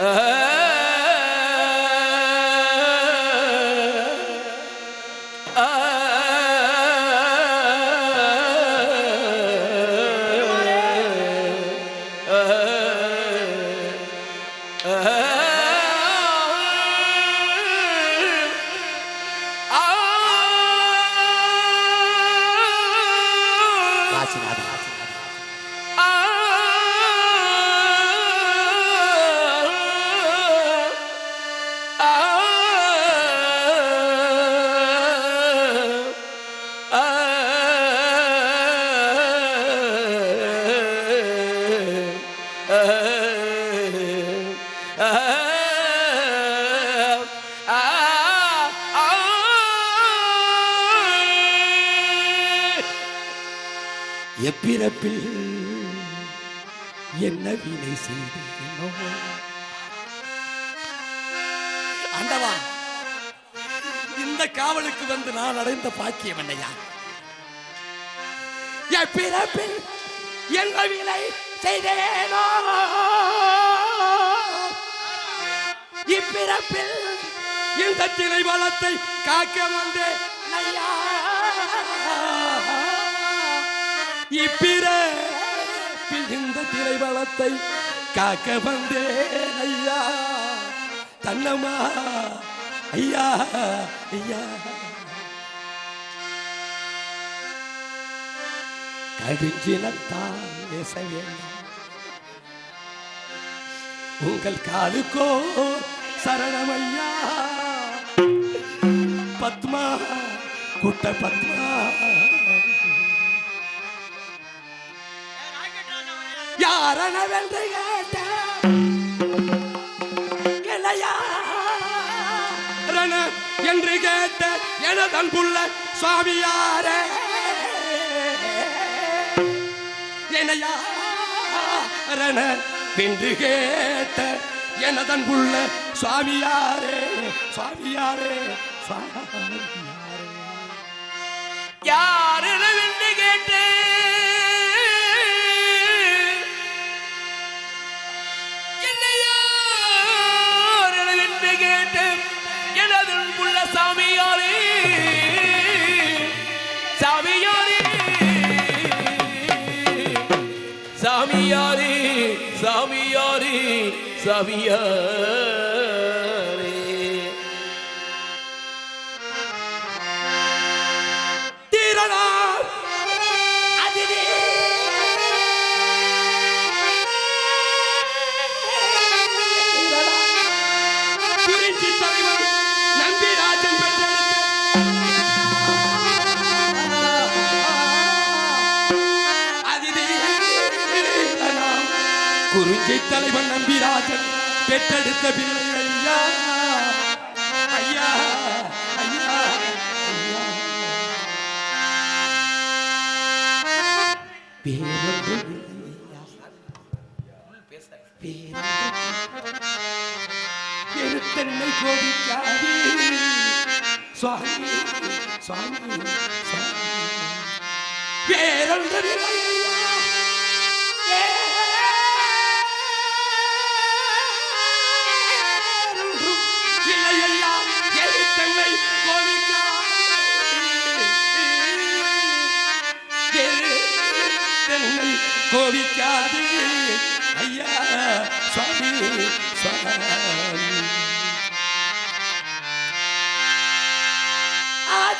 Ah! எப்பிறப்பில் என்ன வீணை செய்தேனோ அண்டவா இந்த காவலுக்கு வந்து நான் அடைந்த பாக்கியம் என்னையா? எப்பிறப்பில் என்ன வீணை செய்தேனோ பிறப்பில் இந்த திரை வளத்தை காக்க வந்தேன் ஐயா. இப்பிறப்பில் இந்த திரை வளத்தை காக்க வந்தேன் ஐயா. தன்னம்மா. ஐயா. ஐயா. கடிஞ்சினத்தான் பேச வேண்டாம். உங்கள் காலுக்கோ சரணமையா பத்மா குட்ட பத்மா. யாரணவென்று கேட்ட இளையாரண என்று கேட்ட எனதன் புள்ள சுவாமியாரே. இளையாரண என்று கேட்ட எனதன் சுவாமியாரே சுவாமியாரே சுவாமியாரே. யாரெனவென்று சாமியாரே தீரனா. அதிரே குறிஞ்சி தலைவர் நம்பிராஜன் பெற்றெடுத்த. குறிஞ்சி தலைவன் நம்பிராஜன் பெற்றெடுத்த பிள்ளை ஐயா ஐயா ஐயா. பேரொன்று. பெருத்தன்னை கோபிக்காதே சுவாமி சுவாமி சுவாமி. பேரொன்று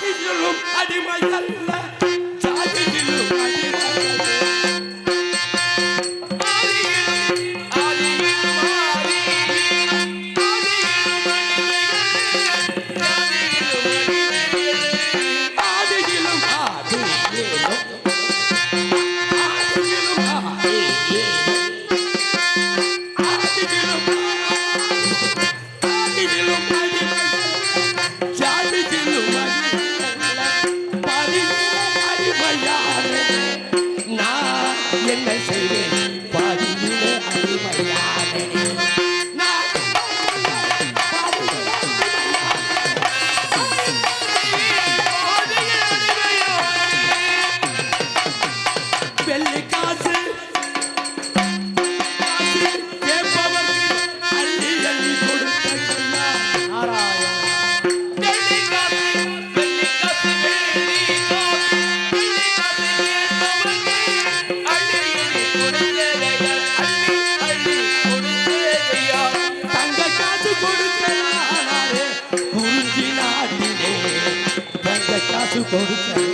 ஆதியிலும் வச்சு கொடுத்த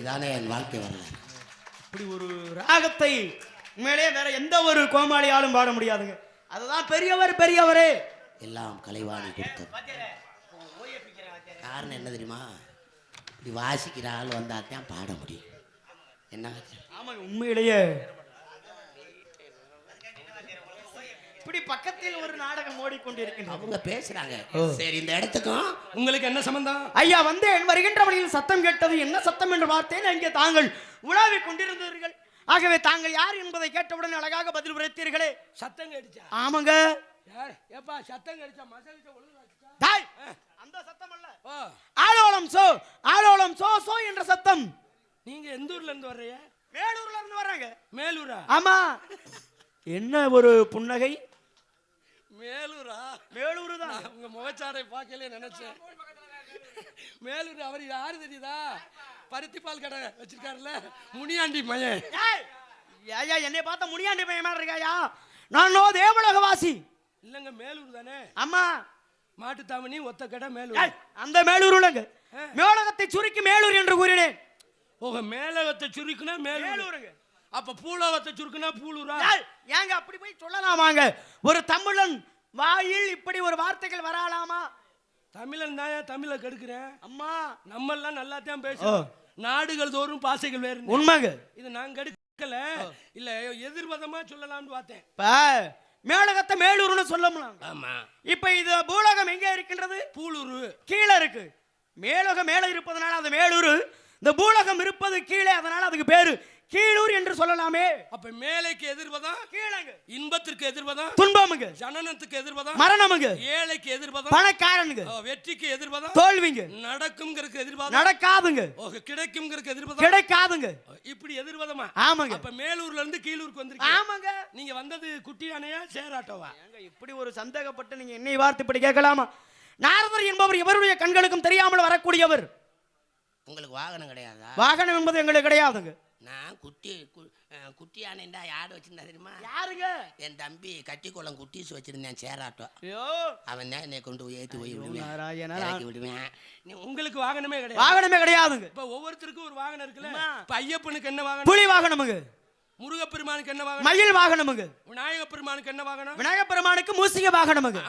இதானே என் வாழ்க்கை வரலாறு. இப்படி ஒரு ராகத்தை உண்மையிலே வேற எந்த ஒரு கோமாளியாலும் பாட முடியாதுங்க. அதுதான் பெரியவர் பெரியவரே. எல்லாம் கலைவாணி கொடுத்தது. காரணம் என்ன தெரியுமா? இப்படி வாசிக்கிற ஆள் வந்தால் தான் பாட முடியும். என்ன ஆமாங்க உண்மையிலேயே. இப்படி பக்கத்தில் ஒரு நாடகம் ஓடிக்கொண்டிருக்கின்றது. அவங்க பேசுறாங்க. சரி இந்த இடத்துக்கும் உங்களுக்கு என்ன சம்பந்தம்? ஐயா வந்தேன் வருகின்ற வழியில் சத்தம் கேட்டது என்ன சத்தம் என்று பார்த்தேன். அங்கே தாங்கள் உலாவிக் கொண்டிருந்தீர்கள். ஆகவே தாங்கள் யார் என்பதை கேட்டவுடன் அழகாக பதில் உரைத்தீர்களே. சத்தம் கடிச்சா ஆமாங்க. யார் ஏப்பா சத்தம் கடிச்சா மசாலிச்சா ஒழுங்கா வச்சுட்டா? தாய் அந்த சத்தம் அல்ல ஆலோலம் சோ ஆலோலம் சோ சோ என்ற சத்தம். நீங்க எந்த ஊர்ல இருந்து வர்றீங்க? மேலூர்ல இருந்து வர்றாங்க. மேலூரா? ஆமா. என்ன ஒரு புன்னகை? மேலூரா? மேலூர் தான் உங்க முகச்சாடை பார்க்கல நினைச்சேன். மேலூர் அவர் யாரு தெரியுதா? பருத்தி பால் கடை வச்சிருக்காருல்ல முனியாண்டி மயன் ஐயா என்னை பார்த்த முடியாண்டி பையன் மாதிரி இருக்காயா நான் தேவலோகவாசி. இல்லங்க மேலூர் தானே? ஆமா. மாட்டுத்தாவணி ஒத்த கடை மேலூர். அந்த மேலூர் உள்ளங்க. மேலகத்தை சுருக்கி மேலூர் என்று கூறினேன். ஓஹோ மேலகத்தை சுருக்குனா மேலூர். மேலூருங்க. அப்ப பூலோகத்தை சுருக்குனா பூலூரா? ஏங்க அப்படி போய் சொல்லலாமாங்க ஒரு தமிழன் வாயில் இப்படி ஒரு வார்த்தைகள் வரலாமா? தமிழன் தான் தமிழை கெடுக்கிறேன் அம்மா. நம்ம எல்லாம் நல்லா தான் பேசுறோம். நாடுகள் தோறும் பாசைகள் வேறு உண்மைங்க. இது நான் கெடுக்கல. இல்ல எதிர்வதமா சொல்லலாம்னு பார்த்தேன். மேலகத்தை மேலூர்னு சொல்லலாம் ஆமா. இப்ப இது பூலோகம் எங்க இருக்கின்றது? பூலூரு. கீழே இருக்கு. மேலோகம் மேலே இருப்பதனால அது மேலூர். இந்த பூலோகம் இருப்பது கீழே அதனால அதுக்கு பேரு கீழூர் என்று சொல்லலாமே. அப்ப மேலைக்கு எதிர்வதம் கீழங்க. இன்பத்திற்கு எதிர்வதம் துன்பமுங்க. ஜனனத்துக்கு எதிர்வதம் மரணமுங்க. ஏழைக்கு எதிர்வதம் பணக்காரனுங்க. ஓ, வெற்றிக்கு எதிர்வதம் தோல்விங்க. நடக்கும்ங்கிறதுக்கு எதிர்வாதம் நடக்காதுங்க. கிடைக்கும்ங்கிறதுக்கு எதிர்வாதம் கிடைக்காதுங்க. இப்படி எதிர்வாதமா? ஆமாங்க. அப்ப மேலூர்ல இருந்து கீழூருக்கு வந்திருக்கீங்க. ஆமாங்க. நீங்க வந்தது குட்டி யானையா சேராட்டோவா ஏங்க, இப்படி ஒரு சந்தேகப்பட்டு நீங்க என்னை வார்த்தை இப்படி கேட்கலாமா? நாரதர் என்பவர் எவருடைய கண்களுக்கும் தெரியாமல் வரக்கூடியவர்? உங்களுக்கு வாகனம் கிடையாதா? வாகனம் என்பது எங்களுக்கு கிடையாதுங்க. நான் குட்டி குட்டி யானைண்டா யார் வச்சிருந்தா தெரியுமா? யாருங்க? என் தம்பி கட்டிக்குளம் குட்டீஸ் வச்சிருந்தேன் சேராட்டம். ஐயோ. அவன் தான் என்னை கொண்டு போய் ஏற்றி போய் விடுவேன். இறக்கி விடுவேன். உங்களுக்கு வாகனமே கிடையாது. வாகனமே கிடையாதுங்க. இப்ப ஒவ்வொருத்தருக்கும் ஒரு வாகனம் இருக்குல்ல. இப்ப ஐயப்பனுக்கு என்ன வாகனம்? புலி வாகனமுங்க. முருகப்பெருமானுக்கு என்ன வாகனம்? மயில் வாகனமுங்க விநாயக பெருமானுக்கு என்ன வாகனம்? விநாயகப் பெருமானுக்கு மூசிக வாகனமுங்க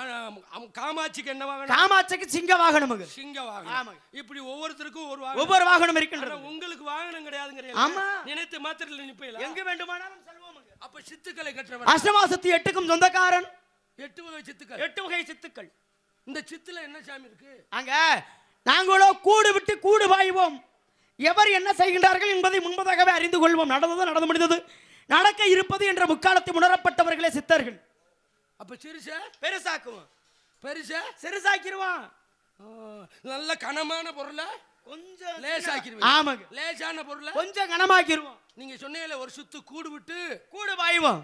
காமாட்சிக்கு என்ன வாகனம்? காமாட்சிக்கு சிங்க வாகனமுங்க சிங்க வாகனம். இப்படி ஒவ்வொருத்தருக்கும் ஒரு வாகனம். ஒவ்வொரு வாகனம் இருக்கின்றது. உங்களுக்கு வாகனம் கிடையாதுங்கிற ஆமா. நினைத்து மாத்திரல நிப்பையில எங்க வேண்டுமானாலும் செல்வோமுங்க அப்ப சித்துக்களை கற்றவர். அஷ்டமாசத்து எட்டுக்கும் சொந்தக்காரன். எட்டு வகை சித்துக்கள். எட்டு வகை சித்துக்கள். இந்த சித்துல என்ன சாமி இருக்கு? அங்க நாங்களோ கூடு விட்டு கூடு பாய்வோம். எவர் என்ன செய்கின்றார்கள் என்பதை முன்பதாகவே அறிந்து கொள்வோம். நடந்தது நடந்து முடிந்தது. நடக்க இருப்பது என்ற முக்காலத்தில் உணரப்பட்டவர்களே சித்தர்கள். அப்ப சிறுச? பெருசாக்குவோம். பெருச? சிறுசாக்கிடுவான் நல்ல கனமான பொருளை? கொஞ்சம் லேசாக்கிடுவீங்க ஆமாங்க. லேசான பொருளை? கொஞ்சம் கனமாக்கிடுவோம் நீங்க சொன்னீங்கல்ல ஒரு சுத்து கூடு விட்டு? கூடு பாய்வோம்.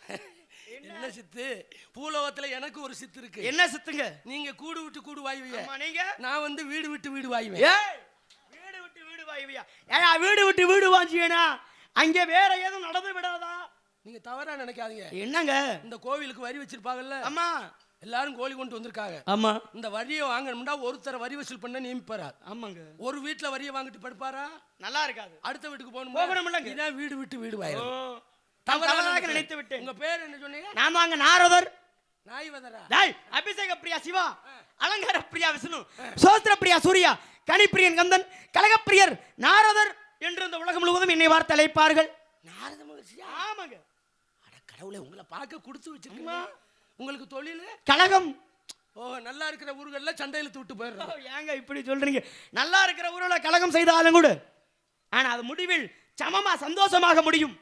என்ன சித்து? பூலோகத்துல எனக்கு ஒரு சித்து இருக்கு. என்ன சித்துங்க? நீங்க கூடு விட்டு கூடு வாயுவீங்க நான் வந்து வீடு விட்டு வீடு வாயுவேன். விட்டு ஏயா வீடு விட்டு வீடு வாஞ்சியனா? அங்கே வேற எதுவும் நடந்து விடாதா? நீங்க தவறா நினைக்காதீங்க. என்னங்க? இந்த கோவிலுக்கு வரி வச்சிருப்பாங்கல்ல? அம்மா எல்லாரும் கோழி கொண்டு வந்திருக்காங்க. ஆமா. இந்த வரியை வாங்கணும்னா ஒருத்தர் வரி வசூல் பண்ண நியமிப்பாரா ஆமாங்க. ஒரு வீட்ல வரியை வாங்கிட்டு படுப்பாரா? நல்லா இருக்காது. அடுத்த வீட்டுக்கு போகணும்? போகணும் இல்லைங்க? இதான் வீடு விட்டு வீடு வாயிரும் தவறாக. நினைத்து விட்டேன். உங்க பேர் என்ன சொன்னீங்க? நான் வாங்க நாரதர். நாய் வதரா டேய் அபிஷேக பிரியா சிவா. அலங்கார பிரியா விஷ்ணு. சோஸ்திர பிரியா சூர்யா கனிப்பிரியன் கந்தன் கலகப்பிரியர் நாரதர் என்று இந்த உலகம் முழுவதும் என்னை வார்த்தை அழைப்பார்கள். நாரத மகிழ்ச்சியா ஆமாங்க. அட கடவுளே உங்களை பார்க்க கொடுத்து வச்சிருக்கீங்க உங்களுக்கு தொழில்? கலகம் ஓ நல்லா இருக்கிற ஊர்கள்ல சண்டையில விட்டு போயிடுறோம் ஏங்க இப்படி சொல்றீங்க? நல்லா இருக்கிற ஊரோட கலகம் செய்தாலும் கூட ஆனா அது முடிவில் சமமா சந்தோஷமாக முடியும்.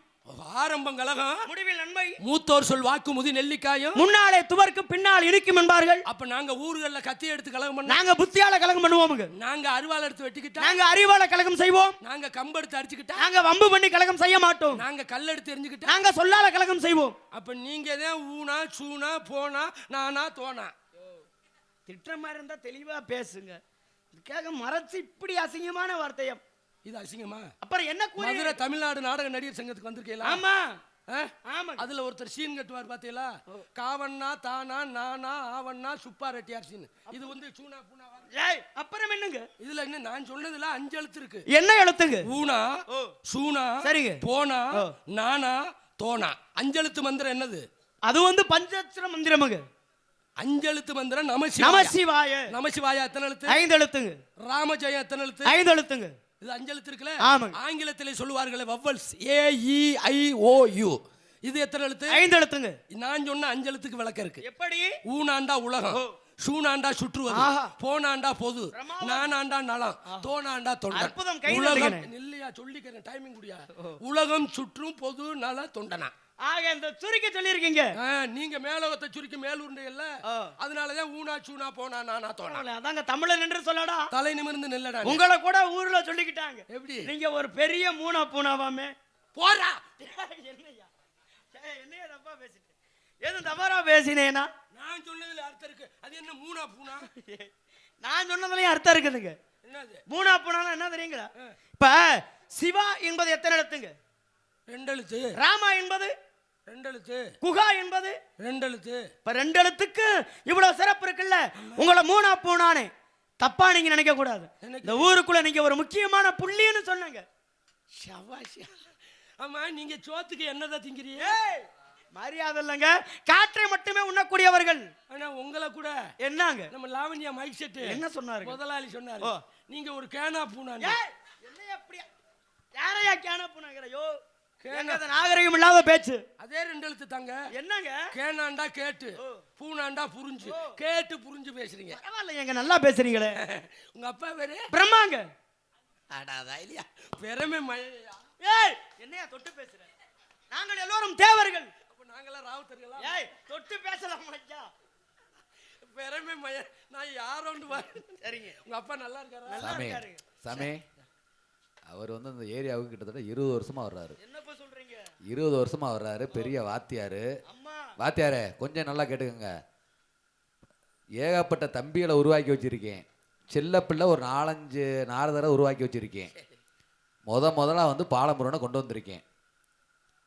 ஆரம்பம் கலகம் முடிவில் நன்மை. மூத்தோர் சொல் வாக்கு முதி நெல்லிக்காயும். முன்னாலே துவர்க்கு பின்னால் இனிக்கும் என்பார்கள். அப்ப நாங்க ஊர்கள்ல கத்தி எடுத்து கலகம் பண்ண நாங்க புத்தியால கலகம் பண்ணுவோமுங்க நாங்க அருவாள் எடுத்து வெட்டிக்கிட்டா? நாங்க அறிவால கலகம் செய்வோம். நாங்க கம்பு எடுத்து அடிச்சுக்கிட்டா நாங்க வம்பு பண்ணி கலகம் செய்ய மாட்டோம். நாங்க கல் எடுத்து எரிஞ்சுக்கிட்டா? நாங்க சொல்லால கலகம் செய்வோம். அப்ப நீங்க தான் ஊனா சூனா போனா நானா தோனா? திட்டுற மாதிரி இருந்தா தெளிவா பேசுங்க. இதுக்காக மறைச்சு இப்படி அசிங்கமான வார்த்தையம் இது அசிங்கமா அப்புறம் என்ன மதுரை தமிழ்நாடு நாடக நடிகர் சங்கத்துக்கு வந்திருக்கீங்களா? ஆமா. அதுல ஒருத்தர் சீன் கட்டுவார் பாத்தீங்களா? காவண்ணா தானா நானா ஆவண்ணா சுப்பா ரெட்டியார் சீன் இது வந்து சூனா ஏய் அப்புறம் என்னங்க? இதுல என்ன நான் சொன்னதுல அஞ்சு எழுத்து இருக்கு என்ன எழுத்துங்க? ஊனா. சூனா சரிங்க. போனா. நானா தோனா. அஞ்செழுத்து மந்திரம் என்னது? அது வந்து பஞ்சாட்சர மந்திரமுங்க. அஞ்செழுத்து மந்திரம் நம நமசிவாய சிவாய. நமசிவாயா எத்தனை எழுத்து? ஐந்து எழுத்துங்க. ராமஜெயம் எத்தனை எழுத்து? ஐந்து எழுத்துங்க. இது அஞ்செழுத்து இருக்குல்ல? ஆமாங்க. ஆங்கிலத்திலே சொல்லுவார்களே வவ்வல்ஸ் ஏ இ ஐ ஓ யு. இது எத்தனை எழுத்து? ஐந்து எழுத்துங்க. நான் சொன்ன அஞ்செழுத்துக்கு விளக்கம் இருக்கு. எப்படி? ஊனாண்டா உலகம். சூனாண்டா சுற்றுவது. போனாண்டா பொது. நானாண்டா நலம். தோனாண்டா தொண்டன். உலகம். இல்லையா சொல்லிக்கிறேன் டைமிங் குடியா. உலகம் சுற்றும் பொது நல தொண்டனா. ஆக இந்த சுருக்கி சொல்லியிருக்கீங்க. நீங்க மேலோகத்தை சுருக்கி ஆ. அதனாலதான் ஊனா சூனா போனா நானா தோணா பரவாயில்ல, அதாங்க தமிழன் என்று சொல்லடா. தலை நிமிர்ந்து நில்லடா. உங்களை கூட ஊர்ல சொல்லிக்கிட்டாங்க. எப்படி? நீங்க ஒரு பெரிய மூணா பூனாவாமே. போறா என்னய்யா ஏய், என்னய்யா தப்பா பேசிட்டேன் எதுவும் தவறா பேசினேனா? நான் சொன்னதுல அர்த்தம் இருக்கு. அது என்ன மூணா பூனா? நான் சொன்னதுலயும் அர்த்தம் இருக்குதுங்க. என்னது? மூணா பூனானா என்ன தெரியுங்களா? இப்ப சிவா என்பது எத்தனை எழுத்துங்க? ரெண்டு எழுத்து. ராமா என்பது ரெண்டு எழுத்து குகா என்பது? ரெண்டு எழுத்து இப்ப ரெண்டு எழுத்துக்கு இவ்வளவு சிறப்பு இருக்குல்ல? உங்களை மூணா பூனானே. தப்பா நீங்க நினைக்க கூடாது. இந்த ஊருக்குள்ள நீங்க ஒரு முக்கியமான புள்ளின்னு சொன்னீங்க ஷபாஷ் ஆமா நீங்க சோத்துக்கு என்னதான் திங்கிறீங்க? மரியாதை இல்லைங்க. காற்றை மட்டுமே உண்ணக்கூடியவர்கள். ஆனா உங்களை கூட என்னங்க? நம்ம லாவண்யா மைக் செட்டு என்ன சொன்னாருங்க? முதலாளி சொன்னாரு. நீங்க ஒரு கேனா பூனா ஏய், என்னையா அப்படியா? யாரையா கேன புனாங்கறையோ நாகரிகம் இல்லாத பேச்சு. அதே ரெண்டு எழுத்து தாங்க. என்னங்க? கேனாண்டா கேட்டு பூனாண்டா புரிஞ்சு. கேட்டு புரிஞ்சு பேசுறீங்க. பரவாயில்ல எங்க நல்லா பேசுறீங்களே. உங்க அப்பா பேரு? பிரம்மாங்க. அடாதா இல்லையா? பெருமை மழையா? ஏய் என்னையா தொட்டு பேசுற? நாங்கள் எல்லோரும் தேவர்கள். அப்ப நாங்களாம் ராவுத்தர்களா? ஏய் தொட்டு பேசலாம் மச்சா பெருமை மய நான் யாரோண்டு வா சரிங்க. உங்க அப்பா நல்லா இருக்காரா? நல்லா சாமி இருக்காருங்க. சாமி. அவர் வந்து இந்த ஏரியாவுக்கு கிட்டத்தட்ட இருபது வருஷமா வர்றாரு. இருபது வருஷமா வர்றாரு பெரிய வாத்தியாரு. வாத்தியாரே கொஞ்சம் நல்லா கேட்டுக்கோங்க. ஏகப்பட்ட தம்பிகளை உருவாக்கி வச்சிருக்கேன். செல்ல பிள்ளை ஒரு நாலஞ்சு நாரதரை உருவாக்கி வச்சிருக்கேன். முத முதலா வந்து பாலமுருகனை கொண்டு வந்திருக்கேன்.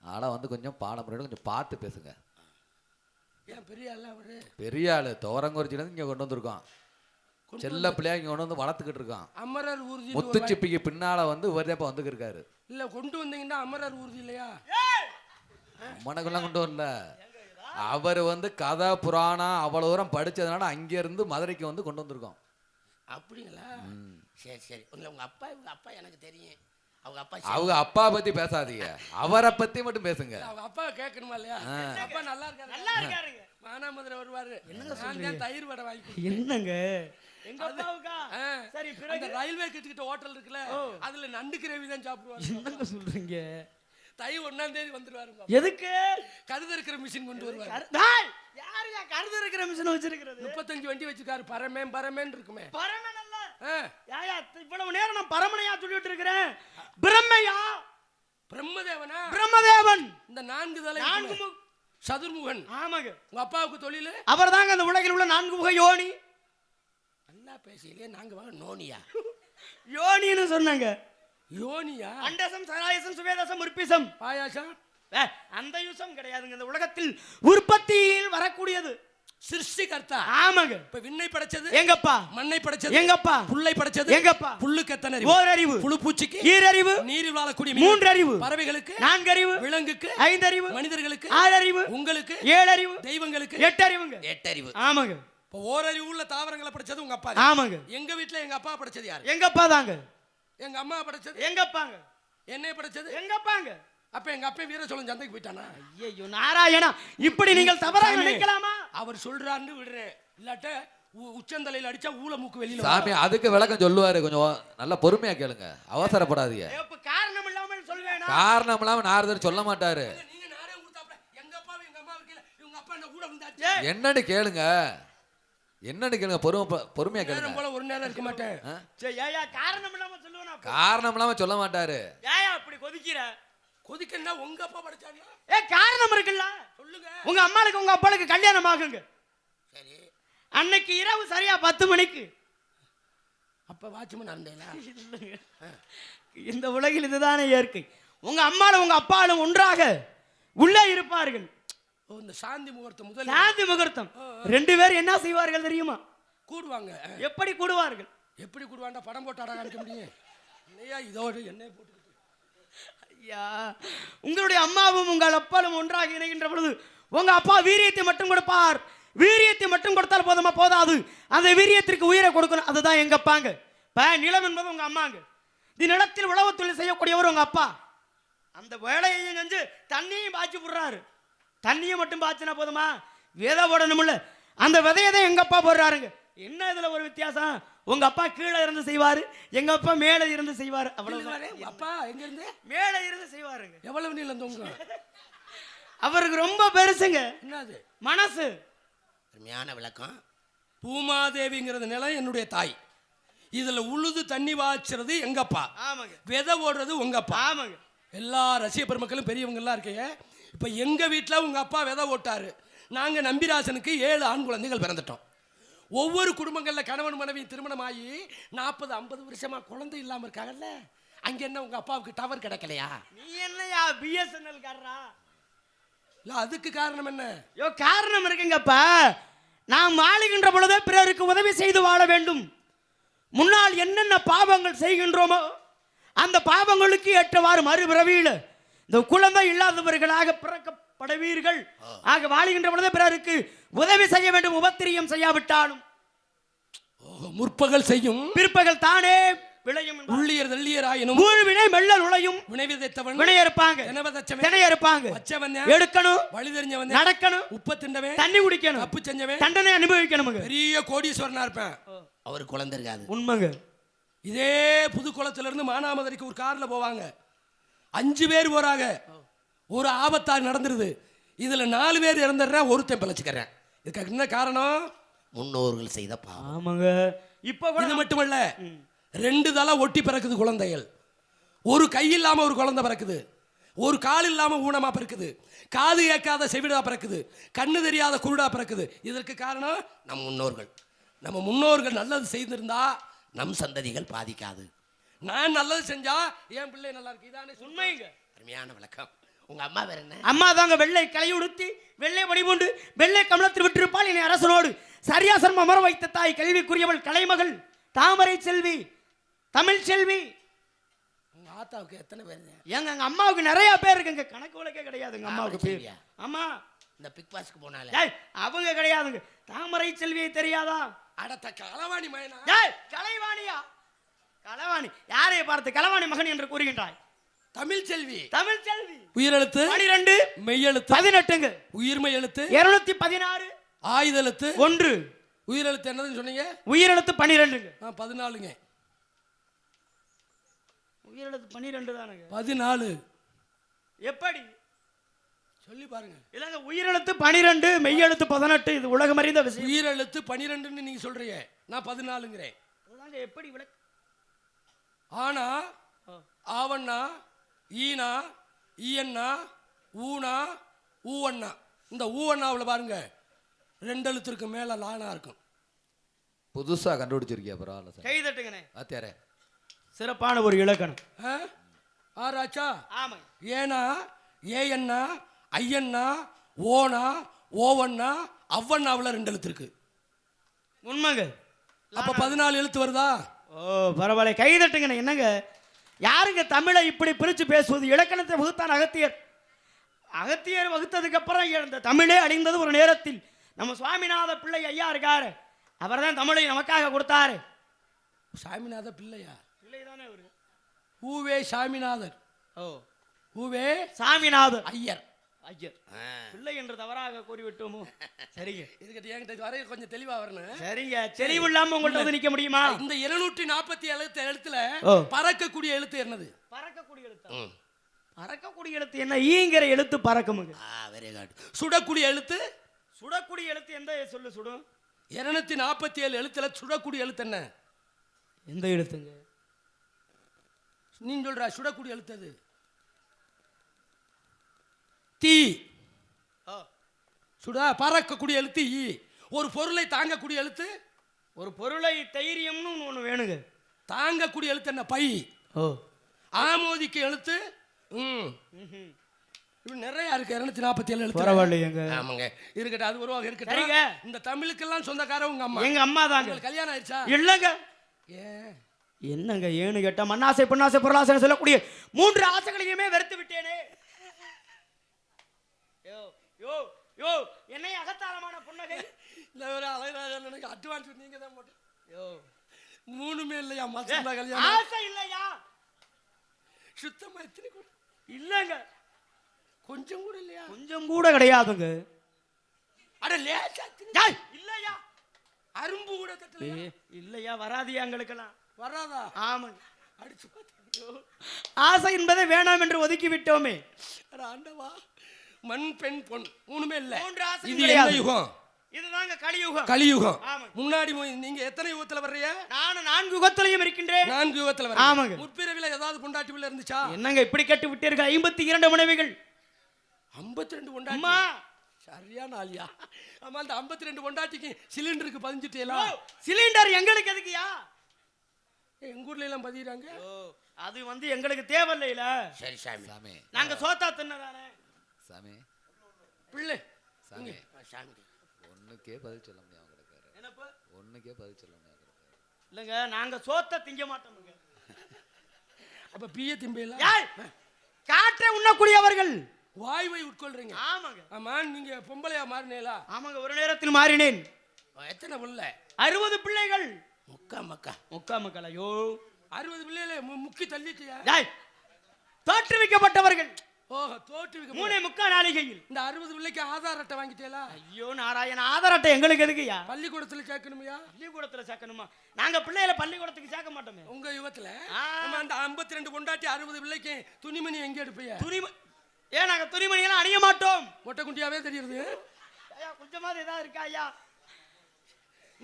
ஆனா வந்து கொஞ்சம் பாலமுருகனை கொஞ்சம் பார்த்து பேசுங்க. பெரிய ஆளா பெரிய ஆளு துவரங்குறிச்சிலேருந்து இங்கே கொண்டு வந்திருக்கோம் செல்ல பிள்ளையா இங்கே கொண்டு வந்து வளர்த்துக்கிட்டு இருக்கான். அமரர் ஊர்தி முத்துச்சிப்பிக்கு பின்னால வந்து இவர்தான் வந்துக்கு இருக்காரு இல்ல கொண்டு வந்தீங்கன்னா அமரர் ஊர்தி இல்லையா? மனக்கெல்லாம் கொண்டு வரல. அவர் வந்து கதை புராணம் அவ்வளோ தூரம் படிச்சதுனால அங்கேருந்து மதுரைக்கு வந்து கொண்டு வந்திருக்கோம். அப்படிங்களா? சரி சரி. இல்ல உங்க அப்பா உங்க அப்பா எனக்கு தெரியும். அவங்க அப்பா அவங்க அப்பா பத்தி பேசாதீங்க. அவரை பத்தி மட்டும் பேசுங்க. அவங்க அப்பா கேட்கணுமா இல்லையா? அப்பா நல்லா இருக்காரு. நல்லா இருக்காருங்க. மானாமதுரை வருவாரு. நான் தான் தயிர் வடை வாங்கி. என்னங்க? எங்க அப்பாவுக்கா. சரி அந்த பிறகு? ரயில்வே கிட்ட ஹோட்டல் இருக்குல்ல அதுல நண்டு கிரேவி தான் சாப்பிடுவாரு என்னங்க சொல்றீங்க? தை ஒண்ணாம் தேதி வந்துருவாருங்க. எதுக்கு? கருது இருக்கிற மிஷின் கொண்டு வருவாரு. யாருங்க கருது இருக்கிற மிஷின் வச்சிருக்கிறது? முப்பத்தஞ்சு வண்டி வச்சிருக்காரு. பரமேன் பரமேன் இருக்குமே. பரமன் அல்ல. யாயா இவ்வளவு நேரம் நான் பரமனையா சொல்லிட்டு இருக்கிறேன். பிரம்மையா? பிரம்மதேவனா? பிரம்மதேவன். இந்த நான்கு தலை நான்கு சதுர்முகன். ஆமாங்க. உங்க அப்பாவுக்கு தொழில்? அவர் தாங்க அந்த உலகில் உள்ள நான்கு முக யோனி. நல்லா பேசலையே நாங்க வாங்க நோனியா? யோனின்னு சொன்னாங்க. யோனியா? அண்டசம் சராயசம் சுவேதசம் உற்பிசம் பாயாசம்? அந்த யூசம் கிடையாதுங்க. இந்த உலகத்தில் உற்பத்தியில் வரக்கூடியது. சிருஷ்டிகர்த்தா? ஆமாங்க. இப்ப விண்ணை படைச்சது? எங்கப்பா? மண்ணை படைச்சது? எங்கப்பா? புல்லை படைச்சது? எங்கப்பா? புல்லுக்கு எத்தனை ஓரறிவு. புழு பூச்சிக்கு ஈரறிவு. நீரில் வாழக்கூடிய மூன்றறிவு. பறவைகளுக்கு? நான்கறிவு. விலங்குக்கு? ஐந்தறிவு. மனிதர்களுக்கு? ஆறறிவு. உங்களுக்கு? ஏழறிவு. தெய்வங்களுக்கு? எட்டறிவுங்க. எட்டறிவு. ஆமாங்க. இப்போ ஓரறிவு உள்ள தாவரங்களை படைச்சது உங்க அப்பா ஆமாங்க. எங்க வீட்ல எங்க அப்பா படைச்சது யாரு? எங்கப்பா தாங்க. எங்க அம்மா படைச்சது? எங்கப்பாங்க என்னைய படைச்சது? எங்கப்பாங்க அப்ப எங்க அப்பா வீர சோழன் சந்தைக்கு போயிட்டானா? ஐயோ நாராயணா இப்படி நீங்கள் தவறாக நினைக்கலாமா? அவர் சொல்றான்னு விடுறேன். இல்லாட்ட உ- உச்சந்தலையில அடிச்சா ஊல மூக்கு வெளியில சாமி அதுக்கு விளக்கம் சொல்லுவாரு கொஞ்சம். நல்லா பொறுமையா கேளுங்க. அவசரப்படாதீங்க. காரணம் இல்லாமல் சொல்வேனா காரணம் இல்லாம நாரதர் சொல்ல மாட்டாரு. எங்க அப்பா எங்க அப்பா என்ன என்னன்னு கேளுங்க. என்னன்னு கேளுங்க பொறுமை பொறுமையா கேளுங்க. போல ஒரு நேரம் இருக்க மாட்டேன்? சரி, ஏயா காரணம் இல்லாம சொல்லுவேனா? காரணம் இல்லாம சொல்ல மாட்டாரு. ஏயா அப்படி கொதிக்கிற. கொதிக்கன்னா உங்க அப்பா படைச்சாங்க ஏ காரணம் இருக்குல்ல? சொல்லுங்க. உங்க அம்மாளுக்கு உங்க அப்பாளுக்கு கல்யாணம் ஆகுங்க. சரி. அன்னைக்கு இரவு சரியா பத்து மணிக்கு. அப்ப வாட்ச்மேன் இருந்தேனா இந்த உலகில் இதுதானே இயற்கை. உங்க அம்மாலும் உங்க அப்பாலும் ஒன்றாக உள்ளே இருப்பார்கள். இந்த சாந்தி முகூர்த்தம் முதல் சாந்தி முகூர்த்தம். ரெண்டு பேரும் என்ன செய்வார்கள் தெரியுமா? கூடுவாங்க. எப்படி கூடுவார்கள்? எப்படி கூடுவாண்டா? படம் போட்டு அட காமிக்க முடியும். இல்லையா இதோடு எண்ணெய் போட்டு ஐயா உங்களுடைய அம்மாவும் உங்கள் அப்பாலும் ஒன்றாக இணைகின்ற பொழுது உங்க அப்பா வீரியத்தை மட்டும் கொடுப்பார். வீரியத்தை மட்டும் கொடுத்தால் போதுமா? போதாது. அந்த வீரியத்திற்கு உயிரை கொடுக்கணும். அதுதான் எங்க அப்பாங்க. இப்ப நிலம் என்பது உங்க அம்மாங்க. இந்த நிலத்தில் உழவு தொழில் செய்யக்கூடியவர் உங்க அப்பா. அந்த வேலையையும் செஞ்சு தண்ணியும் பாய்ச்சி விடுறாரு. தண்ணியை மட்டும் பாய்ச்சினா போதுமா? விதை போடணும்ல. அந்த விதையை தான் எங்க அப்பா போடுறாருங்க. என்ன இதுல ஒரு வித்தியாசம்? உங்க அப்பா கீழே இருந்து செய்வாரு எங்க அப்பா மேலே இருந்து செய்வாரு. அவ்வளவுதான். உங்க அப்பா எங்க இருந்து? மேலே இருந்து செய்வாருங்க. எவ்வளவு நீளம் தொங்கும் அவருக்கு ரொம்ப பெருசுங்க. என்னது? மனசு. அருமையான விளக்கம். பூமாதேவிங்கிறது நிலம் என்னுடைய தாய். இதுல உழுது தண்ணி வாய்ச்சறது எங்கப்பா ஆமாங்க. விதை ஓடுறது உங்கப்பா ஆமாங்க. எல்லா ரசிக பெருமக்களும் பெரியவங்க எல்லாம் இருக்கீங்க. இப்ப எங்க வீட்ல உங்க அப்பா விதை ஓட்டாரு. நாங்க நம்பிராசனுக்கு ஏழு ஆண் குழந்தைகள் பிறந்துட்டோம். ஒவ்வொரு குடும்பங்கள்ல கணவன் மனைவி திருமணம் ஆகி நாற்பது ஐம்பது வருஷமா குழந்தை இல்லாம இருக்காங்கல்ல? அங்க என்ன உங்க அப்பாவுக்கு டவர் கிடைக்கலையா? நீ என்னையா பிஎஸ்என்எல் காரரா? இல்ல அதுக்கு காரணம் என்ன? யோ காரணம் இருக்குங்கப்பா. நாம் வாழுகின்ற பொழுதே பிறருக்கு உதவி செய்து வாழ வேண்டும். முன்னால் என்னென்ன பாவங்கள் செய்கின்றோமோ அந்த பாவங்களுக்கு ஏற்றவாறு மறுபிறவியில் இந்த குழந்தை இல்லாதவர்களாக பிறக்கப்படுவீர்கள். ஆக வாழுகின்ற பொழுதே பிறருக்கு உதவி செய்ய வேண்டும் உபத்திரியம் செய்யாவிட்டாலும். முற்பகல் செய்யும். பிற்பகல் தானே விளையும். உள்ளியர் தள்ளியர் ஆயினும் ஊழ்வினை மெல்ல நுழையும் வினைவிதைத்தவன். வினைய இருப்பாங்க திணைய இருப்பாங்க வச்சவன். எடுக்கணும். வழி தெரிஞ்சவன் நடக்கணும். உப்ப திண்டவன் தண்ணி குடிக்கணும். தப்பு செஞ்சவன். தண்டனை அனுபவிக்கணுமுங்க. பெரிய கோடீஸ்வரனா இருப்பேன். அவர் குழந்தை இருக்காது. உண்மைங்க. இதே புதுக்குளத்துல இருந்து மானாமதுரைக்கு ஒரு கார்ல போவாங்க. அஞ்சு பேர் போறாங்க. ஒரு ஆபத்தா நடந்துருது. இதுல நாலு பேர் இறந்துடுறேன் ஒருத்தன் பிழைச்சுக்கிறேன் இதுக்கு என்ன காரணம்? முன்னோர்கள் செய்த பாவம். ஆமாங்க. இப்போ கூட இது மட்டுமல்ல ரெண்டு தலை ஒட்டி பிறக்குது குழந்தைகள். ஒரு கை இல்லாம ஒரு குழந்தை பிறக்குது. ஒரு கால் இல்லாம ஊனமா பிறக்குது. காது கேட்காத செவிடா பிறக்குது. கண்ணு தெரியாத குருடா பிறக்குது. இதற்கு காரணம் நம் முன்னோர்கள். நம்ம முன்னோர்கள் நல்லது செய்திருந்தா நம் சந்ததிகள் பாதிக்காது. நான் நல்லது செஞ்சா என் பிள்ளை நல்லா இருக்கு. இதானே உண்மை உண்மைங்க. அருமையான விளக்கம். உங்க அம்மா வேற என்ன? அம்மா தாங்க வெள்ளை கலை உடுத்தி வெள்ளை படிபுண்டு வெள்ளை கமலத்தில் விட்டிருப்பாள் இனி அரசனோடு. சரியாசன் அமர வைத்த தாய் கல்விக்குரியவள் கலைமகள் தாமரை செல்வி தமிழ் செல்வி. உங்க ஆத்தாவுக்கு எத்தனை பேர்? ஏங்க எங்க அம்மாவுக்கு நிறைய பேர் இருக்குங்க. கணக்கு வழக்கே கிடையாது எங்க அம்மாவுக்கு. பேர்? அம்மா. இந்த பிக் பாஸ்க்கு போனால. ஏய் அவங்க கிடையாதுங்க. தாமரை செல்வியை தெரியாதா? அடத்த களவாணி மயனா ஏய் கலைவாணியா? கலைவாணி. யாரை பார்த்து கலைவாணி மகன் என்று கூறுகின்றாய்? தமிழ் செல்வி. தமிழ் செல்வி. உயிரெழுத்து. பனிரெண்டு. மெய்யெழுத்து. பதினெட்டுங்க. உயிர்மை எழுத்து இருநூத்தி பதினாறு. ஆயுத எழுத்து ஒன்று. உயிரெழுத்து என்னதுன்னு சொன்னீங்க? உயிரெழுத்து பனிரெண்டுங்க. நான் பதினாலுங்க. உயிரெழுத்து பனிரெண்டு தானுங்க. பதினாலு. எப்படி? சொல்லி பாருங்க. இல்லைங்க உயிரெழுத்து பனிரெண்டு மெய்யெழுத்து பதினெட்டு இது உலகம் அறிந்த விஷயம். உயிரெழுத்து பனிரெண்டுன்னு நீங்க சொல்றீங்க. நான் பதினாலுங்கிறேன். எப்படி விளக்கு ஆனா ஆவண்ணா ஈனா ஈயண்ணா ஊனா ஊவண்ணா. இந்த ஊவண்ணாவில் பாருங்க ரெண்டு எழுத்துக்கு மேல லானா இருக்கும். புதுசா கண்டுபிடிச்சிருக்கியா பரவாயில்ல சார் கை தட்டுங்கண்ணே. சிறப்பான ஒரு இலக்கணம். ஆ? ஆராய்ச்சா? ஆமாங்க ஏனா ஏஎண்ணா ஐயண்ணா ஓனா ஓவண்ணா அவ்வண்ணாவில் ரெண்டு எழுத்து இருக்கு உண்மைங்க. அப்ப பதினாலு எழுத்து வருதா? ஓ பரவாயில்ல. கை தட்டுங்கண்ணே என்னங்க? யாருங்க தமிழை இப்படி பிரித்து பேசுவது? இலக்கணத்தை வகுத்தான் அகத்தியர். அகத்தியர் வகுத்ததுக்கு அப்புறம் இந்த தமிழே அழிந்தது ஒரு நேரத்தில். நம்ம சுவாமிநாத பிள்ளை ஐயா இருக்காரு. அவர் தான் தமிழை நமக்காக கொடுத்தாரு. சாமிநாத பிள்ளையா? பிள்ளை தானே அவரு? ஊவே சாமிநாதர். ஓ. ஊவே சாமிநாதர். ஐயர். ஐயர். பிள்ளை என்று தவறாக கூறிவிட்டோமோ? சரிங்க. இதுக்கிட்ட என்கிட்ட வரைய கொஞ்சம் தெளிவா வரணும்? சரிங்க. தெளிவு இல்லாம உங்கள்ட்ட வந்து நிக்க முடியுமா? இந்த இருநூற்றி நாற்பத்தி எழுத்து எழுத்துல. பறக்கக்கூடிய எழுத்து என்னது? பறக்கக்கூடிய எழுத்து? பறக்கக்கூடிய எழுத்து என்ன? ஈங்கிற எழுத்து பறக்குமுங்க. வெரி குட் சுடக்கூடிய எழுத்து? சுடக்கூடிய எழுத்து எந்த சொல்லு சுடும்? இருநூத்தி நாற்பத்தி ஏழு எழுத்துல சுடக்கூடிய எழுத்து என்ன? எந்த எழுத்துங்க? நீ சொல்ற சுடக்கூடிய எழுத்து அது. தீ. சுடா பறக்கக்கூடிய எழுத்து ஈ. ஒரு பொருளை தாங்கக்கூடிய எழுத்து? ஒரு பொருளை தைரியம்னு ஒன்று வேணுங்க. தாங்கக்கூடிய எழுத்து என்ன? பை. ஓ. ஆமோதிக்கு எழுத்து? ம். நிறைய இருக்கு. இருநூத்தி நாற்பத்தி ஏழு எழுத்து பரவாயில்லையேங்க. ஆமாங்க. இருக்கட்டும் அது சரிங்க. இருக்கட்டும். இந்த தமிழுக்கெல்லாம் சொந்தக்கார உங்க அம்மா. எங்க அம்மா தாங்க கல்யாணம் ஆயிடுச்சா? இல்லைங்க. என்னங்க ஏன்னு கேட்டா மண்ணாசை பொன்னாசை பொருளாசை சொல்லக்கூடிய மூன்று ஆசைகளையுமே வெறுத்து விட்டேனே. யோ யோ என்னை அகத்தாளமான புன்னகை. இந்த ஒரு அழகராஜன் எனக்கு அட்வான்ஸ் நீங்க தான் போட்டு யோ மூணுமே இல்லையா மச்சந்தா கல்யாணம்? ஆசை இல்லையா? சுத்தமா எத்தனை கூட இல்லைங்க. கொஞ்சம் கூட இல்லையா? கொஞ்சம் கூட கிடையாதுங்க. அட லேசா டேய், இல்லையா? அரும்பு கூட தட்டல ஏய், இல்லையா? வராதியா எங்களுக்கெல்லாம். வராதா? ஆமாங்க. அடிச்சு பார்த்து ஆசை என்பதை வேணாம் என்று ஒதுக்கி விட்டோமே. அட ஆண்டவா. மண் பெண் பொன் மூணுமே இல்ல. இது என்ன. யுகம்? இதுதாங்க கலியுகம். கலியுகம். முன்னாடி நீங்க எத்தனை யுகத்துல வர்றீங்க? நான் நான்கு யுகத்திலையும் இருக்கின்றேன். நான்கு யுகத்துல ஆமாங்க. முற்பிறவில ஏதாவது பொண்டாட்டி பிள்ளை இருந்துச்சா? என்னங்க இப்படி கேட்டு விட்டீர்கள்? ஐம்பத்தி இரண்டு மனைவிகள். ஐம்பத்தி ரெண்டு அம்மா. பொண்டாட்டி சரியான ஆளியா? ஆமா அந்த ஐம்பத்தி ரெண்டு பொண்டாட்டிக்கு சிலிண்டருக்கு பதிஞ்சுட்டேலா? ஓ, சிலிண்டர் எங்களுக்கு எதுக்குயா எங்க ஊர்ல எல்லாம் பதிகிறாங்க ஓ, அது வந்து எங்களுக்கு தேவையில்லைல சரி சாமி சாமி. நாங்க சோத்தா தின்னதானே? சாமி. பிள்ளை. சாமி. சாமி. ஒண்ணுக்கே பதில் சொல்ல முடியாம கிடக்காரு. என்னப்பா? ஒண்ணுக்கே பதில் சொல்ல முடியாம கிடக்காரு. இல்லைங்க நாங்க சோத்த திங்க மாட்டோமுங்க அப்ப பிய திம்பையில? ஏய், காற்றை உண்ணக்கூடியவர்கள். வாயுவை உட்கொள்றீங்க. ஆமாங்க. ஆமா நீங்க பொம்பளையா மாறினேலா ஆமாங்க ஒரு நேரத்தில் மாறினேன். எத்தனை புள்ள? அறுபது பிள்ளைகள். முக்கா மக்கா. முக்கா மக்கள் ஐயோ அறுபது பிள்ளைல முக்கி தள்ளிட்டியா? டேய், தோற்றுவிக்கப்பட்டவர்கள். ஓஹோ தோற்று வைக்க மூணே முக்கா நாளிகையில் இந்த அறுபது பிள்ளைக்கு ஆதார் அட்டை வாங்கிட்டேலா? ஐயோ நாராயண ஆதார் அட்டை எங்களுக்கு எதுக்குயா பள்ளிக்கூடத்துல சேர்க்கணுமையா? பள்ளிக்கூடத்துல சேர்க்கணுமா? நாங்க பிள்ளைகளை பள்ளிக்கூடத்துக்கு சேர்க்க மாட்டோமே. உங்க யுகத்துல? அந்த ஐம்பத்தி ரெண்டு பொண்டாட்டி அறுபது பிள்ளைக்கு துணிமணி எங்க எடுப்பீங்க? துணிமணி ஏன் நாங்க துணிமணி எல்லாம் அணிய மாட்டோம்? மொட்டை குண்டியாவே தெரியுது. ஐயா கொஞ்சமாவது ஏதாவது இருக்கா ஐயா?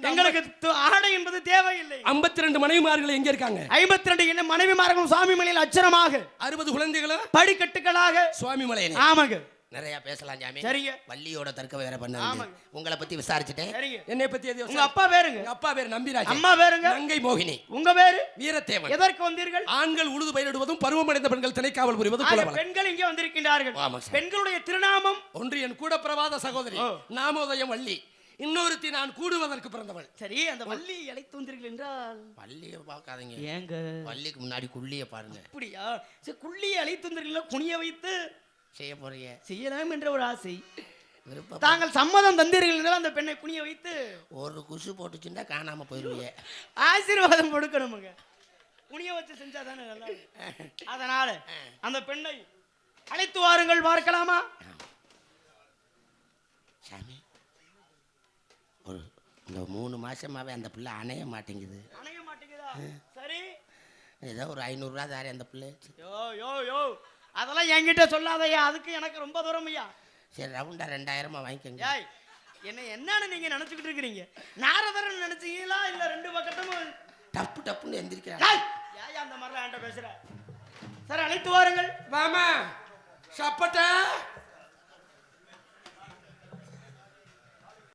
எங்களுக்கு ஆடை என்பது தேவையில்லை. ஐம்பத்தி ரெண்டு மனைவிமார்கள் எங்க இருக்காங்க? ஐம்பத்தி ரெண்டு என்ன மனைவிமார்களும் சுவாமி மலையில் அச்சரமாக. அறுபது குழந்தைகளும் படிக்கட்டுகளாக. சுவாமி மலையனே ஆமாங்க. நிறைய பேசலாம் சாமி. சரிங்க. வள்ளியோட தர்க்க வேற பண்ண ஆமாங்க. உங்களை பத்தி விசாரிச்சுட்டேன். சரிங்க. என்னை பத்தி எது உங்க அப்பா பேருங்க எங்க அப்பா பேர் நம்பிராஜ் அம்மா பேருங்க நங்கை மோகினி. உங்க பேரு வீரத்தேவன். எதற்கு வந்தீர்கள்? ஆண்கள் உழுது பயிரிடுவதும் பருவமடைந்த பெண்கள் திணைக்காவல் புரிவதும் பெண்கள் இங்கே வந்திருக்கின்றார்கள். பெண்களுடைய திருநாமம். ஒன்று என் கூட பிரவாத சகோதரி. நாமோதயம் வள்ளி. இன்னொருத்தி நான் கூடுவதற்கு பிறந்தவள். சரி அந்த வள்ளி அழைத்து வந்தீர்கள் என்றால்? வள்ளியை பார்க்காதீங்க. ஏங்க? வள்ளிக்கு முன்னாடி குள்ளிய பாருங்க. அப்படியா? சரி குள்ளியை அழைத்து வந்தீர்கள் குனிய வைத்து? செய்ய போறீங்க. செய்யலாம் என்ற ஒரு ஆசை. விருப்பம் தாங்கள் சம்மதம் தந்தீர்கள் என்றால் அந்த பெண்ணை குனிய வைத்து? ஒரு குசு போட்டுச்சுன்னா காணாம போயிருவீங்க ஆசீர்வாதம் கொடுக்கணுமுங்க. குனிய வச்சு செஞ்சா தானே நல்லா. அதனால அந்த பெண்ணை அழைத்து வாருங்கள் பார்க்கலாமா? சாமி. ஒரு இந்த மூணு மாசமாவே அந்த பிள்ளை அணைய மாட்டேங்குது. அணைய மாட்டேங்குதா? சரி. ஏதோ ஒரு ஐநூறுரூவா தாரே அந்த பிள்ளை. யோ யோ யோ. அதெல்லாம் என்கிட்ட சொல்லாதய்யா அதுக்கு எனக்கு ரொம்ப தூரம் ஐயா. சரி ரவுண்டா ரெண்டாயிரமா வாங்கிக்கோங்க. ஏய் என்ன என்னன்னு நீங்க நினைச்சுக்கிட்டு இருக்கிறீங்க? நாரதரன் நினைச்சீங்களா? இல்ல ரெண்டு பக்கத்தும் டப்பு டப்புன்னு எந்திரிக்கிறாங்க ஏய் அந்த மாதிரிலாம் என்கிட்ட பேசுற. சார் அழைத்து வாருங்கள். வாமா சப்பட்ட.